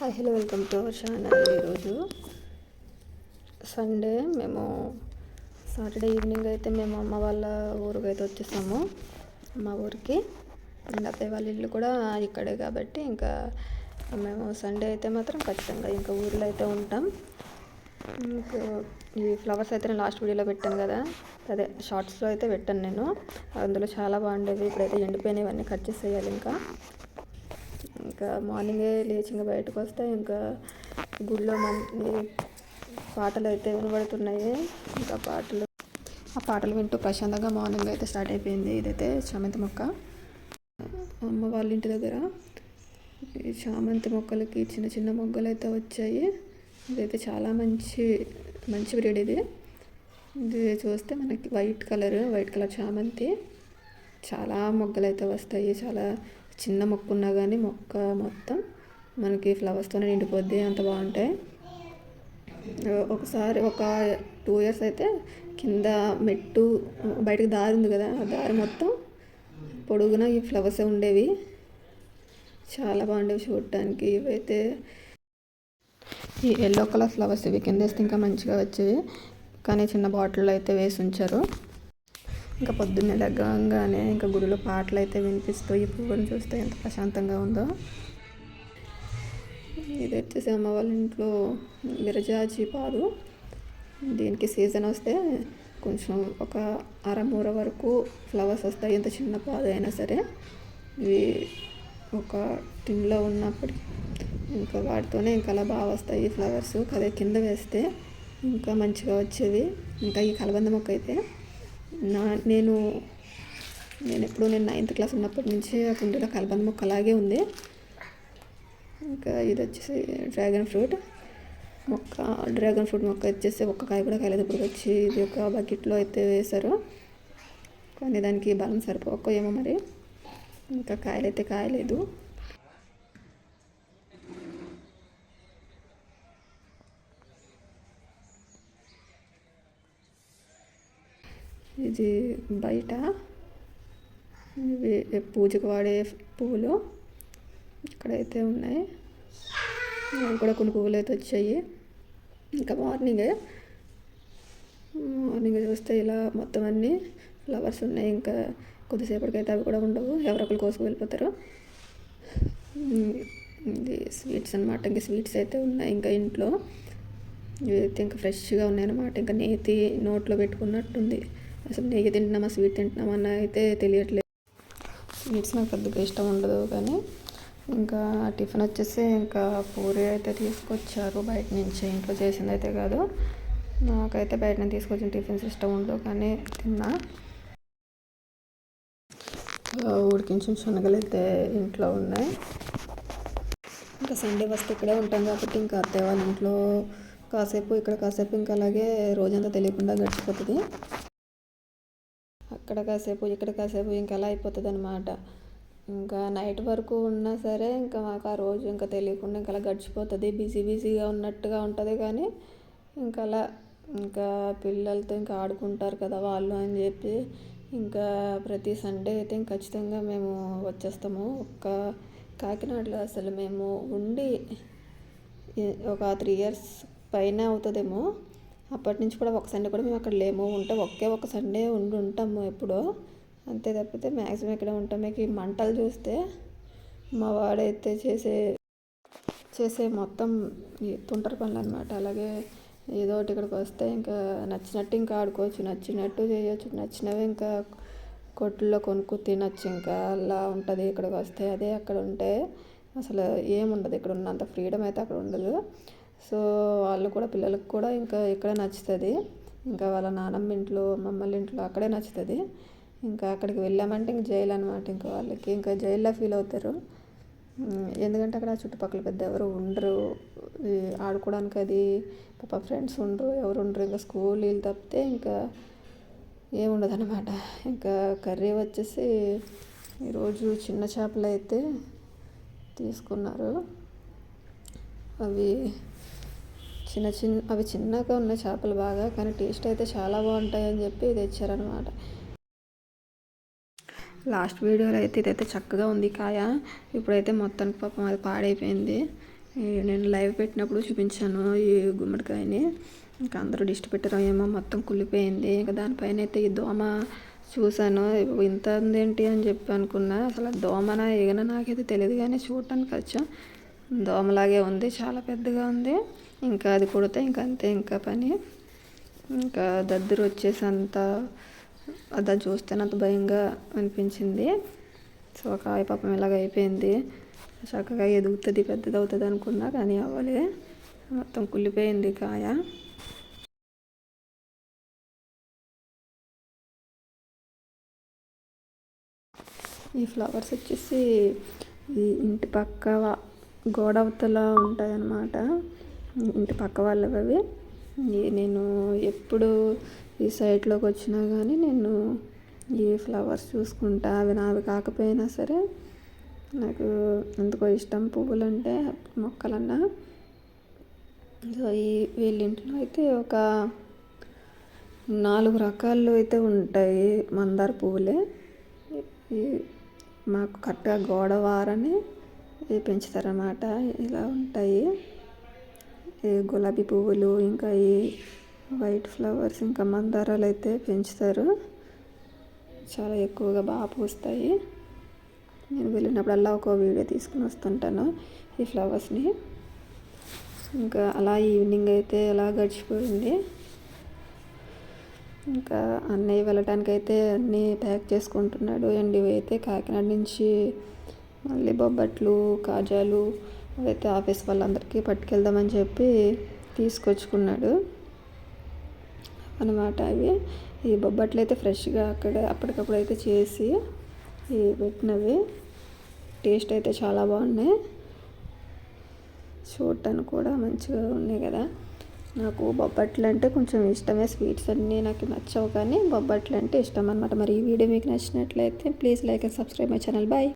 Hi hello welcome to our channel. ఈరోజు Sunday. మేము Saturday evening అయితే మేము అమ్మ వాళ్ళ ఊరికి అయితే వచ్చేసాము. మా ఊరికి. అండ్ అత్తయ్య వాళ్ళ ఇల్లు కూడా ఇక్కడే కాబట్టి ఇంకా మేము సండే అయితే మాత్రం ఖచ్చితంగా ఇంకా ఊర్లో అయితే ఉంటాం. ఇంకా ఈ ఫ్లవర్స్ అయితే నేను లాస్ట్ వీడియోలో పెట్టాను కదా. అదే షార్ట్స్లో అయితే పెట్టాను నేను. అందులో చాలా బాగుండేవి. ఇప్పుడైతే ఎండిపోయినవి అన్నీ కట్ చేసేయాలి ఇంకా. ఇంకా మార్నింగే లేచి ఇంకా బయటకు వస్తే ఇంకా గుడిలో మంచి పాటలు అయితే వినబడుతున్నాయి. ఇంకా పాటలు ఆ పాటలు వింటూ ప్రశాంతంగా మార్నింగ్ అయితే స్టార్ట్ అయిపోయింది ఇదైతే చామంతి మొక్క. అమ్మ వాళ్ళ ఇంటి దగ్గర ఈ చామంతి మొక్కలకి చిన్న చిన్న మొగ్గలు అయితే వచ్చాయి. ఇదైతే చాలా మంచి మంచి బ్రీడ్ ఇది. ఇది చూస్తే మనకి వైట్ కలర్ వైట్ కలర్ చామంతి. చాలా మొగ్గలు అయితే వస్తాయి. చాలా చిన్న మొక్క ఉన్నా కానీ మొక్క మొత్తం మనకి ఫ్లవర్స్తోనే నిండిపోద్ది అంత బాగుంటాయి. ఒకసారి ఒక టూ ఇయర్స్ అయితే కింద మెట్టు బయటకు దారి ఉంది కదా ఆ దారి మొత్తం పొడుగున ఈ ఫ్లవర్స్ ఉండేవి. చాలా బాగుండేవి చూడటానికి ఇవైతే ఈ ఎల్లో కలర్ ఫ్లవర్స్ ఇవి కింద వేస్తే ఇంకా మంచిగా వచ్చేవి. కానీ చిన్న బాటిల్లో అయితే వేసి ఉంచారు. ఇంకా పొద్దున్నే దగ్గంగానే ఇంకా గుడిలో పాటలు అయితే వినిపిస్తూ ఈ పువ్వుని చూస్తే ఎంత ప్రశాంతంగా ఉందో. ఇది వచ్చేసి అమ్మ వాళ్ళ ఇంట్లో విరజాజి పాదు. దీనికి సీజన్ వస్తే కొంచెం ఒక అరమూర వరకు ఫ్లవర్స్ వస్తాయి ఎంత చిన్న పాదు అయినా సరే. ఇవి ఒక టిన్లో ఉన్నప్పటికీ ఇంకా వాటితోనే ఇంకా అలా బాగా వస్తాయి ఫ్లవర్స్. అదే కింద వేస్తే ఇంకా మంచిగా వచ్చేవి. ఇంకా ఈ కలబంద మొక్క అయితే నా నేను నేను ఎప్పుడు నేను నైన్త్ క్లాస్ ఉన్నప్పటి నుంచి ఆ కుండీలో కలబంద మొక్క అలాగే ఉంది. ఇంకా ఇది వచ్చేసి డ్రాగన్ ఫ్రూట్ మొక్క డ్రాగన్ ఫ్రూట్ మొక్క వచ్చేసి ఒక్క కాయ కూడా కాయలేదు. ఇప్పుడు వచ్చి ఇది ఒక బకెట్లో అయితే వేశారు. కానీ దానికి బలం సరిపోక ఏమో మరి. ఇంకా కాయలైతే కాయలేదు. ఇది బయట. ఇవి పూజకు వాడే పువ్వులు ఇక్కడైతే ఉన్నాయి. అవి కూడా కొన్ని పువ్వులు అయితే వచ్చాయి. ఇంకా మార్నింగే. మార్నింగ్ చూస్తే ఇలా మొత్తం అన్నీ ఫ్లవర్స్ ఉన్నాయి. ఇంకా కొద్దిసేపటికైతే అవి కూడా ఉండవు. ఎవరొకరు కోసుకు వెళ్ళిపోతారు. ఇది స్వీట్స్ అనమాట ఇంకా స్వీట్స్ అయితే ఉన్నాయి ఇంకా ఇంట్లో. ఇవైతే ఇంకా ఫ్రెష్గా ఉన్నాయన్నమాట. ఇంకా నేతి నోట్లో పెట్టుకున్నట్టుంది. అసలు నెయ్యి తింటున్నామా స్వీట్ తింటున్నామా అన్న అయితే తెలియట్లేదు. స్వీట్స్ నాకు పెద్దగా ఇష్టం ఉండదు కానీ ఇంకా టిఫిన్ వచ్చేసి ఇంకా పూరి అయితే తీసుకొచ్చారు బయట నుంచి ఇంట్లో చేసింది అయితే కాదు. నాకైతే బయట నుంచి తీసుకొచ్చిన టిఫిన్స్ ఇష్టం ఉండదు కానీ తిన్నా. ఉడికించిన శనగలు అయితే ఇంట్లో ఉన్నాయి. ఇంకా సండే ఫస్ట్ ఇక్కడే ఉంటాం కాబట్టి ఇంకా అత్తయ్య వాళ్ళ ఇంట్లో కాసేపు ఇక్కడ కాసేపు ఇంకా అలాగే రోజంతా తెలియకుండా గడిచిపోతుంది. అక్కడ కాసేపు ఇక్కడ కాసేపు ఇంకా అలా అయిపోతుంది అనమాట ఇంకా నైట్ వరకు ఉన్నా సరే ఇంకా మాకు ఆ రోజు ఇంకా తెలియకుండా ఇంకా అలా గడిచిపోతుంది. బిజీ బిజీగా ఉన్నట్టుగా ఉంటుంది కానీ ఇంకా అలా ఇంకా పిల్లలతో ఇంకా ఆడుకుంటారు కదా వాళ్ళు అని చెప్పి ఇంకా ప్రతి సండే అయితే ఖచ్చితంగా మేము వచ్చేస్తాము. ఒక్క కాకినాడలో అసలు మేము ఉండి ఒక త్రీ ఇయర్స్ పైన అవుతుందేమో. అప్పటి నుంచి కూడా ఒక సండే కూడా మేము అక్కడ లేము. ఉంటే ఒకే ఒక సండే ఉండి ఉంటాము ఎప్పుడో. అంతే తప్పితే మ్యాక్సిమం ఇక్కడే ఉంటాం. మీకు ఈ మంటలు చూస్తే మా వాడైతే చేసే చేసే మొత్తం తుంటరి పనులు అనమాట అలాగే ఏదో ఒకటి ఇక్కడికి వస్తే ఇంకా నచ్చినట్టు ఇంకా ఆడుకోవచ్చు. నచ్చినట్టు చేయొచ్చు. నచ్చినవి ఇంకా కొట్టుల్లో కొనుక్కు తినచ్చు. ఇంకా అలా ఉంటుంది ఇక్కడికి వస్తే. అదే అక్కడ ఉంటే అసలు ఏముండదు. ఇక్కడ ఉన్నంత ఫ్రీడమ్ అయితే అక్కడ ఉండదు. సో వాళ్ళు కూడా పిల్లలకు కూడా ఇంకా ఇక్కడే నచ్చుతుంది. ఇంకా వాళ్ళ నానమ్మ ఇంట్లో మమ్మల్ని ఇంట్లో అక్కడే నచ్చుతుంది. ఇంకా అక్కడికి వెళ్ళామంటే ఇంక జైలు అనమాట ఇంకా వాళ్ళకి. ఇంకా జైల్లో ఫీల్ అవుతారు. ఎందుకంటే అక్కడ చుట్టుపక్కల పెద్ద ఎవరు ఉండరు. ఆడుకోవడానికి అది పాప ఫ్రెండ్స్ ఉండరు ఎవరు ఉండరు. ఇంకా స్కూల్ వీళ్ళు తప్పితే ఇంకా ఏముండదు అనమాట ఇంకా కర్రీ వచ్చేసి ఈరోజు చిన్న చేపలు అయితే తీసుకున్నారు. అవి చిన్న చిన్న అవి చిన్నగా ఉన్న చేపలు బాగా కానీ టేస్ట్ అయితే చాలా బాగుంటాయి అని చెప్పి తెచ్చారనమాట లాస్ట్ వీడియోలో అయితే ఇదైతే చక్కగా ఉంది కాయ. ఇప్పుడైతే మొత్తానికి పాపం అది పాడైపోయింది. నేను లైవ్ పెట్టినప్పుడు చూపించాను ఈ గుమ్మడికాయని. ఇంకా అందరూ దిష్టి పెట్టారో ఏమో మొత్తం కుళ్ళిపోయింది. ఇంకా దానిపైన అయితే ఈ దోమ చూశాను. ఇంత ఉందేంటి అని చెప్పి అనుకున్నా. అసలు దోమన ఏగన నాకైతే తెలియదు కానీ చూడటానికి వచ్చాం. దోమలాగే ఉంది చాలా పెద్దగా ఉంది. ఇంకా అది కుడితే ఇంకా అంతే ఇంకా పని. ఇంకా దద్దరు వచ్చేసి అంత అది చూస్తే అంత భయంగా అనిపించింది. సో కాయ పాపం ఇలాగ అయిపోయింది. చక్కగా ఎదుగుతుంది పెద్దది అవుతుంది అనుకున్నా కానీ అవ్వలే. మొత్తం కుళ్ళిపోయింది కాయ. ఈ ఫ్లవర్స్ వచ్చేసి ఈ ఇంటి పక్క గోడ అవతల ఇంటి పక్క వాళ్ళవి అవి. నేను ఎప్పుడు ఈ సైట్లోకి వచ్చినా కానీ నేను ఈ ఫ్లవర్స్ చూసుకుంటా. అవి నావి కాకపోయినా సరే నాకు ఎందుకో ఇష్టం పువ్వులు అంటే మొక్కలన్నా. సో ఈ వీళ్ళింట్లో అయితే ఒక నాలుగు రకాలు అయితే ఉంటాయి మందార పువ్వులే. మాకు కరెక్ట్గా గోడ వారని పెంచుతారన్నమాట. ఇలా ఉంటాయి. ఈ గులాబీ పువ్వులు ఇంకా ఈ వైట్ ఫ్లవర్స్ ఇంకా మందారాలు అయితే పెంచుతారు. చాలా ఎక్కువగా బాగా పూస్తాయి. నేను వెళ్ళినప్పుడల్లా ఒక వీడియో తీసుకుని వస్తుంటాను ఈ ఫ్లవర్స్ని. ఇంకా అలా ఈవినింగ్ అయితే అలా గడిచిపోయింది. ఇంకా అన్నయ్య వెళ్ళటానికి అయితే అన్నీ ప్యాక్ చేసుకుంటున్నాడు. అండ్ ఇవైతే కాకినాడ నుంచి మళ్ళీ బొబ్బట్లు కాజాలు అయితే ఆఫీస్ వాళ్ళందరికీ పట్టుకెళ్దామని చెప్పి తీసుకొచ్చుకున్నాడు. అనమాట అవి. ఈ బొబ్బట్లు అయితే ఫ్రెష్గా అక్కడ అప్పటికప్పుడు అయితే చేసి పెట్టినవి. టేస్ట్ అయితే చాలా బాగున్నాయి. చూడటానికి కూడా మంచిగా ఉన్నాయి కదా. నాకు బొబ్బట్లు అంటే కొంచెం ఇష్టమే. స్వీట్స్ అన్నీ నాకు నచ్చవు కానీ బొబ్బట్లు అంటే ఇష్టం అనమాట మరి ఈ వీడియో మీకు నచ్చినట్లయితే please like and subscribe my channel. Bye.